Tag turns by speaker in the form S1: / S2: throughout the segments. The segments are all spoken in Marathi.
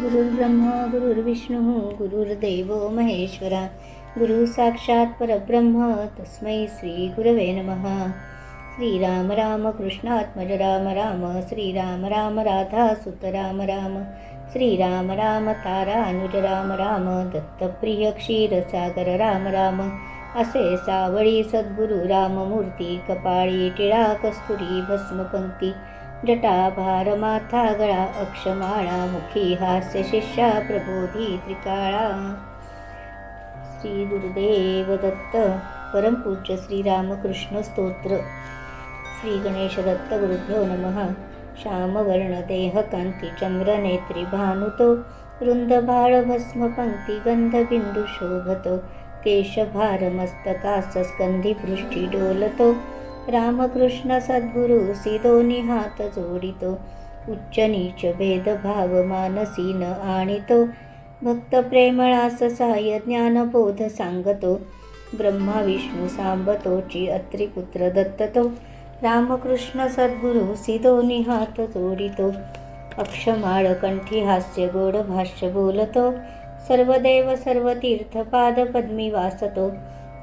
S1: गुरुर्ब्रह्मा गुरुर्विष्णू गुरुर्देव महेश्वरा गुरु साक्षात परब्रह्म. तस्मै श्री गुरवे नमः. श्रीराम राम कृष्णात्मज राम राम श्रीराम राम राधा सुत राम राम श्रीराम राम तारानुज राम राम दत्तप्रिय क्षीरसागर राम राम असे सावळी सद्गुरु राममूर्ती कपाळी टिळा कस्तुरी भस्मपंक्ती जटाभार माथा गळा अक्षमाळा मुखी हास्य शिष्या प्रबोधी त्रिकाळा। श्री गुरुदेव दत्त परमपूज्य श्री रामकृष्ण स्तोत्र। श्री गणेश दत्त गुरुभ्यो नमः। श्यामवर्ण देह कांती चंद्र नेत्री भानुतो वृंद भाळ रामकृष्ण सद्गुरु सिदोनी हात जोडितो. उच्च नीच भेदभाव मानसी न आणितो. भक्त प्रेमळास साय ज्ञानबोध सांगतो. ब्रह्मा विष्णू सांबतोची अत्रिपुत्र दत्ततो. रामकृष्ण सद्गुरु सिदोनी हात जोडितो. अक्षमाळ कंठी हास्य गोड भाष्य बोलतो. सर्व देव सर्व तीर्थ पाद पद्मी वासतो.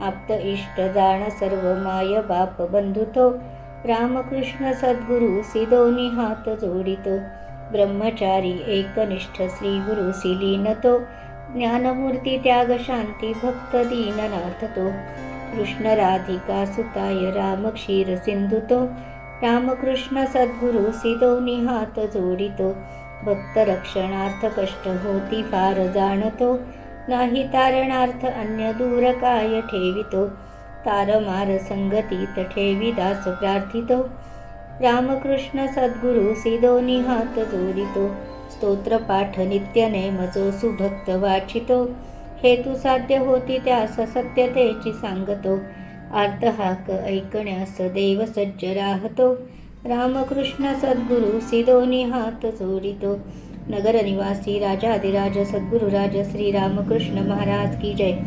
S1: आप्त इष्ट जाण सर्व माय बाप बंधुतो. रामकृष्ण सद्गुरु सिदोनी हात जोडितो. ब्रह्मचारी एकनिष्ठ श्री गुरु सिलीनतो. ज्ञानमूर्ती त्याग शांती भक्त दीननाथ तो कृष्ण राधिका सुताय राम क्षीर सिंधुतो. रामकृष्ण सद्गुरु सिदोनी हात जोडितो. भक्त रक्षणार्थ कष्ट होती फार जाणतो. नाही तारणार्थ अन्य दूर काय ठेवितो? तारमार संगतीत ठेवी दास प्रार्थितो. रामकृष्ण सद्गुरु सिदोनी हात जोडितो स्तोत्रपाठ पाठ नित्य सुभक्त वाचितो. हेतू साध्य होती त्यास सत्यतेची सांगतो. अर्थ हाक ऐकण्यास देव सज्ज राहतो. रामकृष्ण सद्गुरु सिदोनी हात जोडितो नगर निवासी राजाधिराज सद्गुरुराज श्री रामकृष्ण महाराज की जय।